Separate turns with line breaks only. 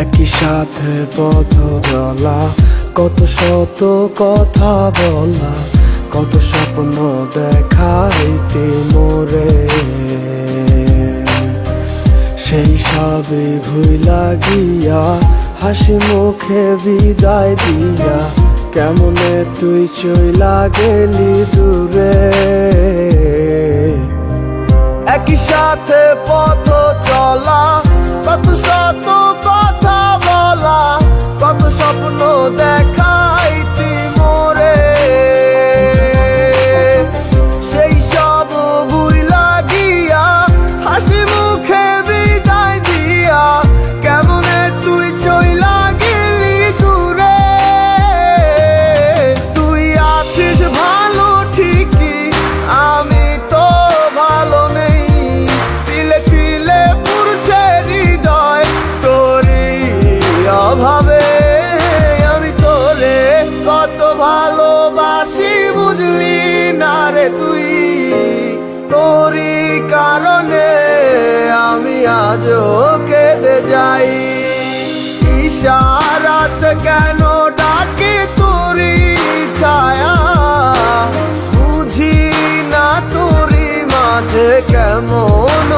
একই সাথে পথ চলা কত শত কথা বলা, কত স্বপ্ন দেখাইতে মোরে। সেই সবই ভুইলা গিয়া হাসি মুখে বিদায় দিয়া, কেমনে তুই চইলা গেলি দূরে? একই সাথে পথ চলা আজও কেঁদে যাই। ইশারাত কেন ডাকে তোরি ছায়া? বুঝি না তোরি মাঝে কেমন